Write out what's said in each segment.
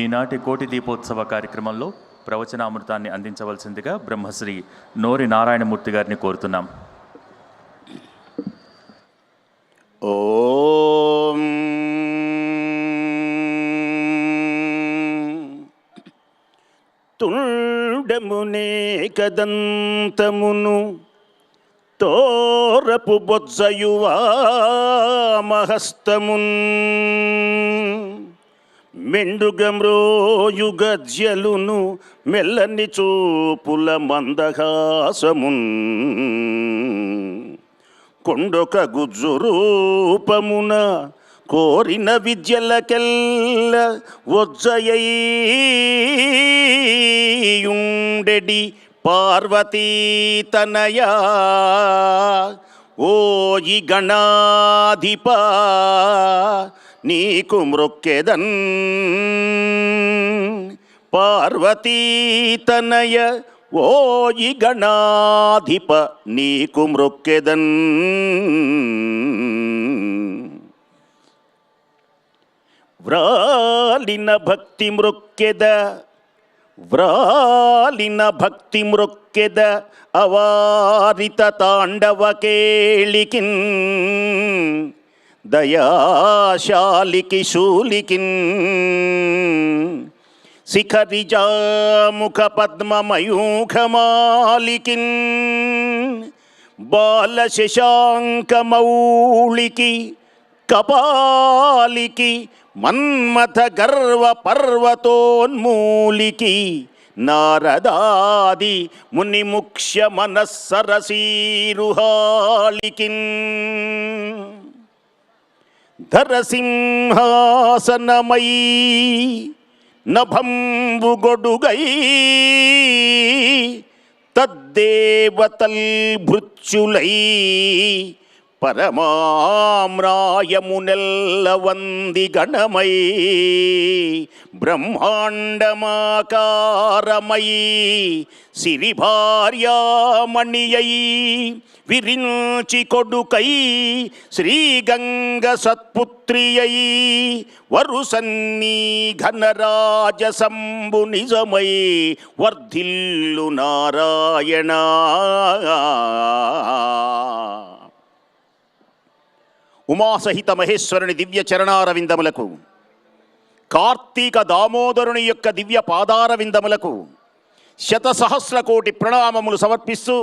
ఈనాటి కోటి దీపోత్సవ కార్యక్రమంలో ప్రవచనామృతాన్ని అందించవలసిందిగా బ్రహ్మశ్రీ నోరి నారాయణమూర్తి గారిని కోరుతున్నాం. ఓం తుండమునే కదంతమును తోరపు బొజ్జయువామహస్తమున్ మెండుగమ్రోయుగజ్యలును మెల్లని చూపుల మందహాసమున్. కొండొక గుజ్జు రూపమున కోరిన విద్యలకెల్ల ఒజ్జయుండెడి పార్వతీతనయా ఓయి గణాధిప నీకు మృక్కెదన్ పార్వతీతనయ ఓయి గణాధిప నీకు మృక్కెదన్ వ్రాలిన భక్తి మృక్కెద వ్రాలిన భక్తి మృక్కెద అవారిత తాండవ కేళికిన్ దయాశాలికి శూలికిన్ శిఖరిజాముఖ పద్మమయూఖమాలికిన్ బాల శశాంకమౌళికి కపాలికి మన్మథ గర్వ పర్వతోన్మూలికి నారదాది ముని ముఖ్య మనస్సరసీరుహాళికిన్ ధరసింహాసనమై నభంబుగొడుగై తద్దేవతల్ భృత్యులై பரமாம்ராயமுனெல்ல வந்தி கணமை பிரம்மாண்டமாகாரமை சிறிபார்யாமணியை விரிஞ்சி கொடுக்கை ஸ்ரீகங்க சத்புத்திரியை வருசன்னி கனராஜ சம்பு நிஜமை வர்தில்லு நாராயணா. ఉమాసహిత మహేశ్వరుని దివ్య చరణారవిందములకు కార్తీక దామోదరుని యొక్క దివ్య పాదారవిందములకు శతసహస్ర కోటి ప్రణామములు సమర్పిస్తూ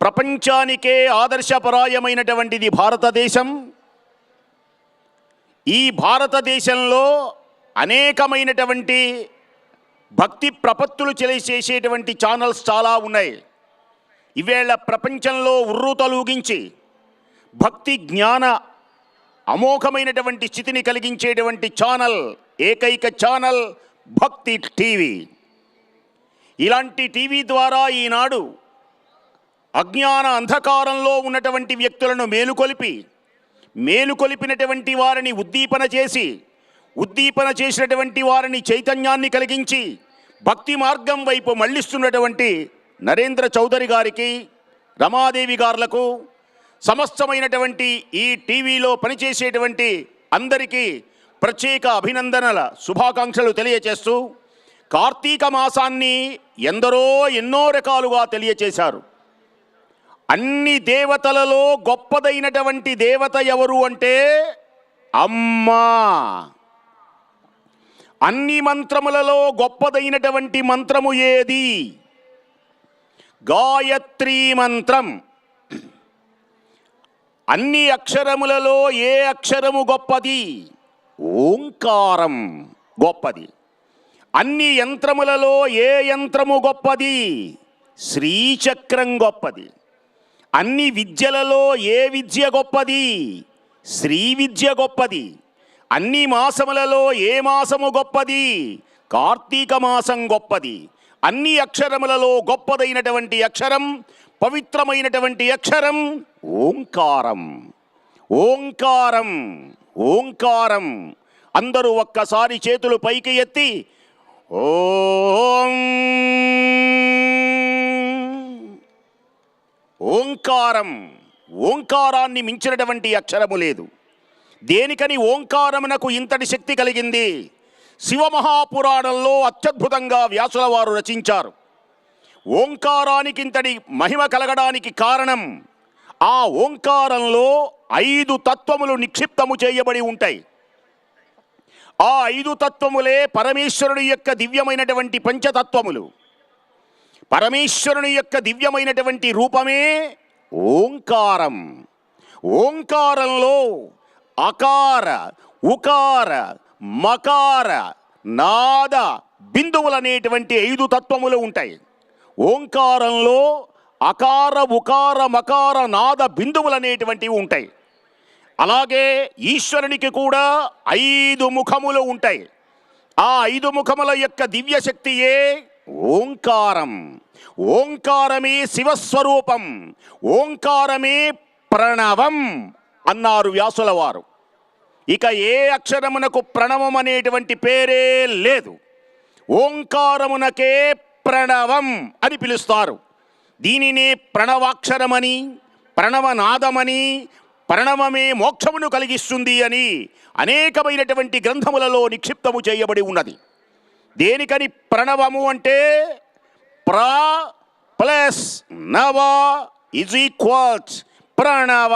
ప్రపంచానికే ఆదర్శపరాయమైనటువంటిది భారతదేశం. ఈ భారతదేశంలో అనేకమైనటువంటి భక్తి ప్రపత్తులు చేసేటువంటి ఛానల్స్ చాలా ఉన్నాయి. ఇవేళ ప్రపంచంలో ఉర్రూతలూగించి భక్తి జ్ఞాన అమోఘమైనటువంటి స్థితిని కలిగించేటువంటి ఛానల్ ఏకైక ఛానల్ భక్తి టీవీ. ఇలాంటి టీవీ ద్వారా ఈనాడు అజ్ఞాన అంధకారంలో ఉన్నటువంటి వ్యక్తులను మేలుకొలిపి మేలుకొలిపినటువంటి వారిని ఉద్దీపన చేసి ఉద్దీపన చేసినటువంటి వారిని చైతన్యాన్ని కలిగించి భక్తి మార్గం వైపు మళ్ళిస్తున్నటువంటి నరేంద్ర చౌదరి గారికి రమాదేవి గారులకు సమస్తమైనటువంటి ఈ టీవీలో పనిచేసేటువంటి అందరికీ ప్రత్యేక అభినందనల శుభాకాంక్షలు తెలియచేస్తూ కార్తీక మాసాన్ని ఎందరో ఎన్నో రకాలుగా తెలియచేశారు. అన్ని దేవతలలో గొప్పదైనటువంటి దేవత ఎవరు అంటే అమ్మా. అన్ని మంత్రములలో గొప్పదైనటువంటి మంత్రము ఏది? గాయత్రీ మంత్రం. అన్ని అక్షరములలో ఏ అక్షరము గొప్పది? ఓంకారం గొప్పది. అన్ని యంత్రములలో ఏ యంత్రము గొప్పది? శ్రీచక్రం గొప్పది. అన్ని విద్యలలో ఏ విద్య గొప్పది? శ్రీ విద్య గొప్పది. అన్ని మాసములలో ఏ మాసము గొప్పది? కార్తీక మాసం గొప్పది. అన్ని అక్షరములలో గొప్పదైనటువంటి అక్షరం పవిత్రమైనటువంటి అక్షరం ఓంకారం. ఓంకారం ఓంకారం. అందరూ ఒక్కసారి చేతులు పైకి ఎత్తి ఓం. ఓంకారం ఓంకారాన్ని మించినటువంటి అక్షరము లేదు. దేనికని ఓంకారమునకు ఇంతటి శక్తి కలిగింది? శివమహాపురాణంలో అత్యద్భుతంగా వ్యాసుల వారు రచించారు. ఓంకారానికింతటి మహిమ కలగడానికి కారణం ఆ ఓంకారంలో ఐదు తత్వములు నిక్షిప్తము చేయబడి ఉంటాయి. ఆ ఐదు తత్వములే పరమేశ్వరుని యొక్క దివ్యమైనటువంటి పంచతత్వములు. పరమేశ్వరుని యొక్క దివ్యమైనటువంటి రూపమే ఓంకారం. ఓంకారంలో అకార ఉకార మకార నాద బిందువులనేటువంటి ఐదు తత్వములు ఉంటాయి. ఓంకారంలో అకార ఉకార మకార నాద బిందువులనేటువంటివి ఉంటాయి. అలాగే ఈశ్వరునికి కూడా ఐదు ముఖములు ఉంటాయి. ఆ ఐదు ముఖముల యొక్క దివ్యశక్తియే ఓంకారం. ఓంకారమే శివస్వరూపం. ఓంకారమే ప్రణవం అన్నారు వ్యాసుల వారు ఇక ఏ అక్షరమునకు ప్రణవం అనేటువంటి పేరే లేదు. ఓంకారమునకే ప్రణవం అని పిలుస్తారు. దీనినే ప్రణవాక్షరమని ప్రణవనాదమని ప్రణవమే మోక్షమును కలిగిస్తుంది అని అనేకమైనటువంటి గ్రంథములలో నిక్షిప్తము చేయబడి ఉన్నది. దేనికని ప్రణవము అంటే ప్ర ప్లస్ నవ ఇజ్ ఈక్వల్స్ ప్రణవ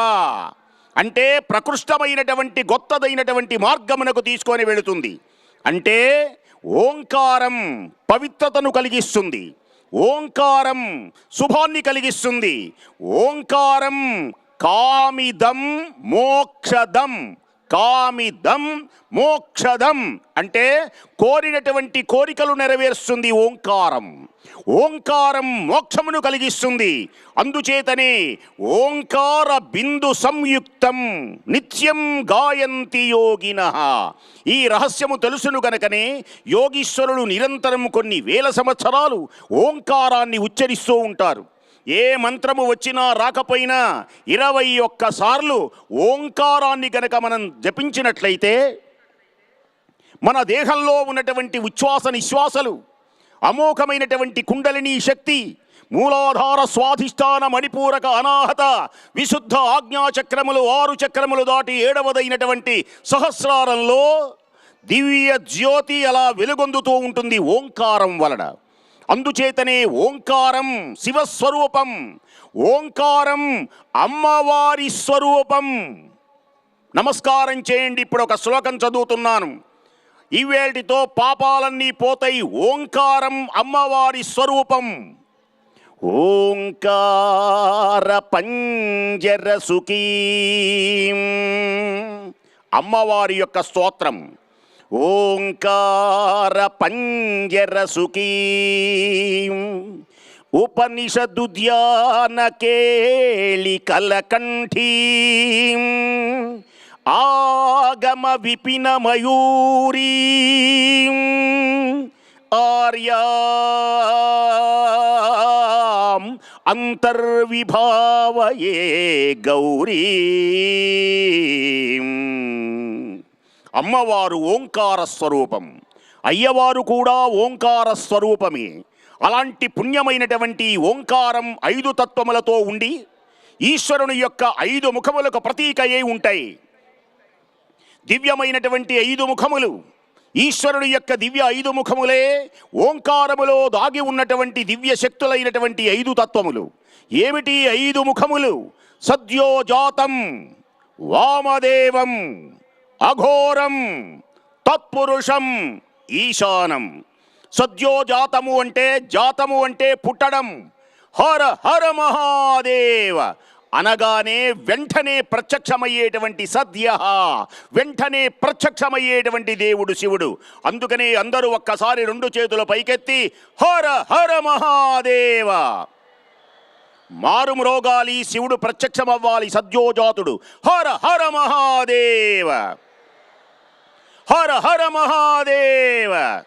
అంటే ప్రకృష్టమైనటువంటి గొత్తదైనటువంటి మార్గమునకు తీసుకొని వెళుతుంది. అంటే ఓంకారం పవిత్రతను కలిగిస్తుంది. ఓంకారం శుభాన్ని కలిగిస్తుంది. ఓంకారం కామిదం మోక్షదం. కామిదం మోక్షదం అంటే కోరినటువంటి కోరికలు నెరవేరుస్తుంది ఓంకారం. ఓంకారం మోక్షమును కలిగిస్తుంది. అందుచేతనే ఓంకార బిందు సంయుక్తం నిత్యం గాయంతి యోగిన. ఈ రహస్యము తెలుసును గనకనే యోగీశ్వరులు నిరంతరం కొన్ని వేల సంవత్సరాలు ఓంకారాన్ని ఉచ్చరిస్తూ ఉంటారు. ఏ మంత్రము వచ్చినా రాకపోయినా ఇరవై ఒక్కసార్లు ఓంకారాన్ని గనక మనం జపించినట్లయితే మన దేహంలో ఉన్నటువంటి ఉచ్ఛ్వాస నిశ్వాసలు అమోఘమైనటువంటి కుండలిని శక్తి మూలాధార స్వాధిష్టాన మణిపూరక అనాహత విశుద్ధ ఆజ్ఞాచక్రములు ఆరు చక్రములు దాటి ఏడవదైనటువంటి సహస్రారంలో దివ్య జ్యోతి అలా వెలుగొందుతూ ఉంటుంది ఓంకారం వలన. అందుచేతనే ఓంకారం శివస్వరూపం ఓంకారం అమ్మవారి స్వరూపం. నమస్కారం చేయండి ఇప్పుడు ఒక శ్లోకం చదువుతున్నాను. ఇవేటితో పాపాలన్నీ పోతాయి ఓంకారం అమ్మవారి స్వరూపం. ఓంకార పంజర సుఖీం. అమ్మవారి యొక్క స్తోత్రం. ఓంకార పంజర సుఖీం. ఉపనిషదు ధ్యాన కేళి కలకంఠీ. ఆగమ విపిన మయూరీ ఆర్యాం అంతర్విభావయే గౌరీ. అమ్మవారు ఓంకార స్వరూపం. అయ్యవారు కూడా ఓంకార స్వరూపమే. అలాంటి పుణ్యమైనటువంటి ఓంకారం ఐదు తత్వములతో ఉండి ఈశ్వరుని యొక్క ఐదు ముఖములకు ప్రతీకయే ఉంటాయి. దివ్యమైనటువంటి ఐదు ముఖములు ఈశ్వరుని యొక్క దివ్య ఐదు ముఖములే ఓంకారములో దాగి ఉన్నటువంటి దివ్య శక్తులైనటువంటి ఐదు తత్వములు. ఏమిటి ఐదు ముఖములు? సద్యోజాతం వామదేవం. అఘోరం తత్పురుషం ఈశానం. సద్యోజాతము అంటే జాతము అంటే పుట్టడం. హర హర మహాదేవ. అనగానే వెంటనే ప్రత్యక్షమయ్యేటువంటి సద్య. వెంటనే ప్రత్యక్షమయ్యేటువంటి దేవుడు శివుడు. అందుకనే అందరూ ఒక్కసారి రెండు చేతుల పైకెత్తి హర హర మహాదేవ. మారు మ్రోగాలి శివుడు ప్రత్యక్షమవ్వాలి సద్యోజాతుడు. హర హర మహాదేవ. హర హర మహాదేవ.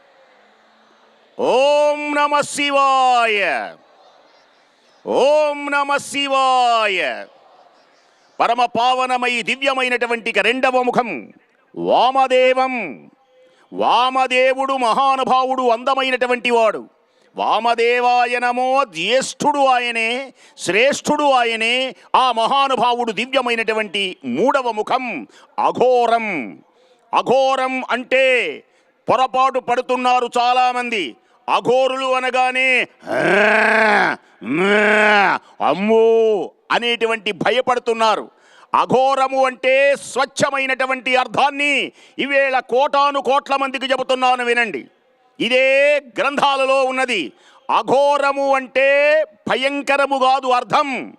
ఓం నమ శివాయ. ఓం నమ శివాయ. పరమ పావనమై దివ్యమైనటువంటి రెండవ ముఖం వామదేవం. వామదేవుడు మహానుభావుడు అందమైనటువంటి వాడు. వామదేవాయ నమో జ్యేష్ఠుడు ఆయనే శ్రేష్ఠుడు ఆయనే ఆ మహానుభావుడు దివ్యమైనటువంటి మూడవ ముఖం అఘోరం. అఘోరం అంటే పొరపాటు పడుతున్నారు చాలామంది. అఘోరులు అనగానే అమ్మో అనేటువంటి భయపడుతున్నారు. అఘోరము అంటే స్వచ్ఛమైనటువంటి అర్థాన్ని ఇవేళ కోటాను కోట్ల మందికి చెబుతున్నాను వినండి. ఇదే గ్రంథాలలో ఉన్నది. అఘోరము అంటే భయంకరము కాదు అర్థం.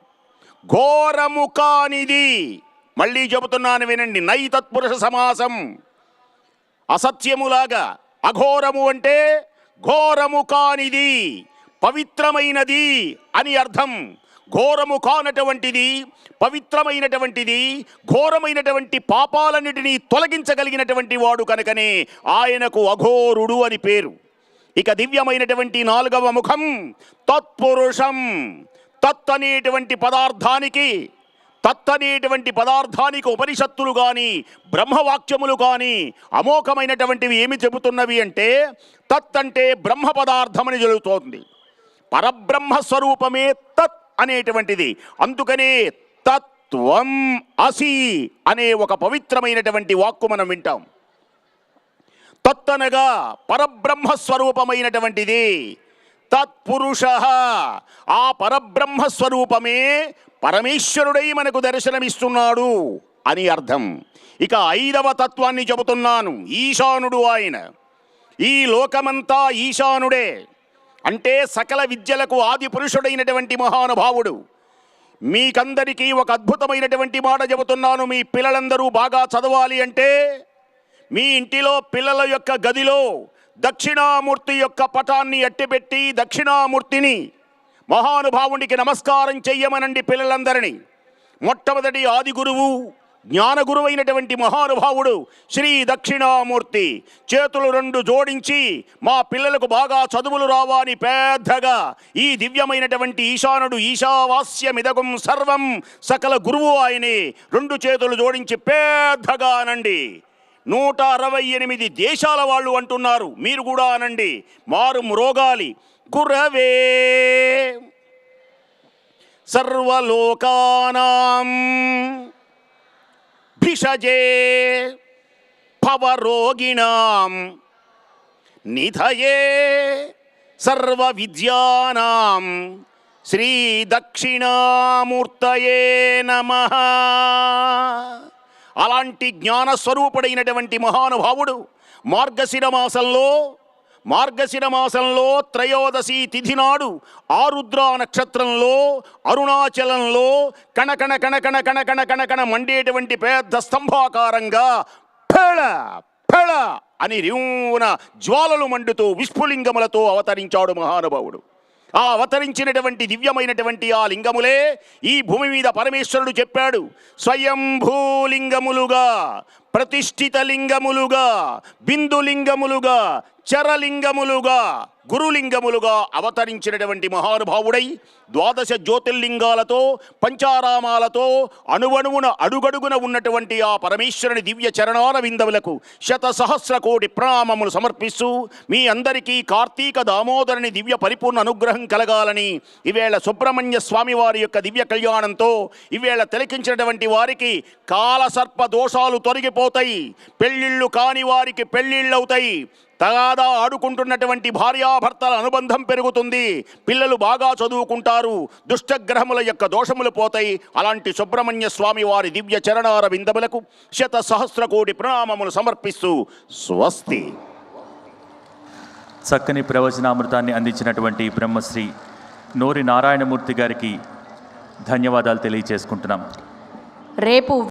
ఘోరము కానిది. మళ్ళీ చెబుతున్నాను వినండి. నై తత్పురుష సమాసం. అసత్యములాగా అఘోరము అంటే ఘోరము కానిది పవిత్రమైనది అని అర్థం. ఘోరము కానటువంటిది పవిత్రమైనటువంటిది ఘోరమైనటువంటి పాపాలన్నిటినీ తొలగించగలిగినటువంటి వాడు కనుకనే ఆయనకు అఘోరుడు అని పేరు. ఇక దివ్యమైనటువంటి నాలుగవ ముఖం తత్పురుషం. తత్ అనేటువంటి పదార్థానికి తత్తనేటువంటి పదార్థానికి ఉపనిషత్తులు కానీ బ్రహ్మవాక్యములు కానీ అమోఘమైనటువంటివి ఏమి చెబుతున్నవి అంటే తత్ అంటే బ్రహ్మ పదార్థమని జరుగుతోంది. పరబ్రహ్మ స్వరూపమే తత్ అనేటువంటిది. అందుకనే తత్వం అసి అనే ఒక పవిత్రమైనటువంటి వాక్కు మనం వింటాం. తత్తనగా పరబ్రహ్మ స్వరూపమైనటువంటిది. తత్పురుష ఆ పరబ్రహ్మ స్వరూపమే పరమేశ్వరుడై మనకు దర్శనమిస్తున్నాడు అని అర్థం. ఇక ఐదవ తత్వాన్ని చెబుతున్నాను. ఈశానుడు ఆయన. ఈ లోకమంతా ఈశానుడే. అంటే సకల విద్యలకు ఆది పురుషుడైనటువంటి మహానుభావుడు. మీకందరికీ ఒక అద్భుతమైనటువంటి మాట చెబుతున్నాను. మీ పిల్లలందరూ బాగా చదవాలి అంటే మీ ఇంటిలో పిల్లల యొక్క గదిలో దక్షిణామూర్తి యొక్క పటాన్ని అట్టిపెట్టి దక్షిణామూర్తిని మహానుభావునికి నమస్కారం చెయ్యమనండి పిల్లలందరినీ. మొట్టమొదటి ఆది గురువు జ్ఞాన గురువైనటువంటి మహానుభావుడు శ్రీ దక్షిణామూర్తి. చేతులు రెండు జోడించి మా పిల్లలకు బాగా చదువులు రావాని పెద్దగా. ఈ దివ్యమైనటువంటి ఈశానుడు ఈశావాస్యమిదగం సర్వం సకల గురువు ఆయనే. రెండు చేతులు జోడించి పెద్దగా అనండి. నూట అరవై ఎనిమిది దేశాల వాళ్ళు అంటున్నారు. మీరు కూడా అనండి. మారు మ్రోగాలి కురవే. సర్వలోకానాం భిషజే భవరోగిణాం నిధయే సర్వ విద్యానాం శ్రీ దక్షిణామూర్తయే నమ. అలాంటి జ్ఞానస్వరూపుడైనటువంటి మహానుభావుడు మార్గశిర మాసంలో మార్గశిర మాసంలో త్రయోదశి తిథి నాడు ఆరుద్ర నక్షత్రంలో అరుణాచలంలో కణకణ కణకణ కణకణ కణకణ మండేటువంటి పెద్ద స్తంభాకారంగా ఫెళ ఫెళ అని రివున జ్వాలలు మండుతూ విస్ఫులింగములతో అవతరించాడు మహానుభావుడు. ఆ అవతరించినటువంటి దివ్యమైనటువంటి ఆ లింగములే ఈ భూమి మీద పరమేశ్వరుడు చెప్పాడు స్వయంభూలింగములుగా ప్రతిష్ఠిత లింగములుగా బిందులింగములుగా చరలింగములుగా గురులింగములుగా అవతరించినటువంటి మహానుభావుడై ద్వాదశ జ్యోతిర్లింగాలతో పంచారామాలతో అణువణువున అడుగడుగున ఉన్నటువంటి ఆ పరమేశ్వరుని దివ్య చరణాల విందములకు శత సహస్ర కోటి ప్రణామములు సమర్పిస్తూ మీ అందరికీ కార్తీక దామోదరుని దివ్య పరిపూర్ణ అనుగ్రహం కలగాలని ఈవేళ సుబ్రహ్మణ్య స్వామి వారి యొక్క దివ్య కళ్యాణంతో ఈవేళ తిలకించినటువంటి వారికి కాలసర్ప దోషాలు తొలగిపోతాయి పెళ్ళిళ్ళు కాని వారికి పెళ్ళిళ్ళవుతాయి. తగాదా ఆడుకుంటున్నటువంటి భార్యాభర్తల అనుబంధం పెరుగుతుంది. పిల్లలు బాగా చదువుకుంటారు. దుష్టగ్రహముల యొక్క దోషములు పోతాయి. అలాంటి సుబ్రహ్మణ్య స్వామి వారి దివ్య చరణార విందములకు శత సహస్ర కోటి ప్రణామములు సమర్పిస్తూ స్వస్తి. చక్కని ప్రవచనామృతాన్ని అందించినటువంటి బ్రహ్మశ్రీ నోరి నారాయణమూర్తి గారికి ధన్యవాదాలు తెలియచేసుకుంటున్నాం. రేపు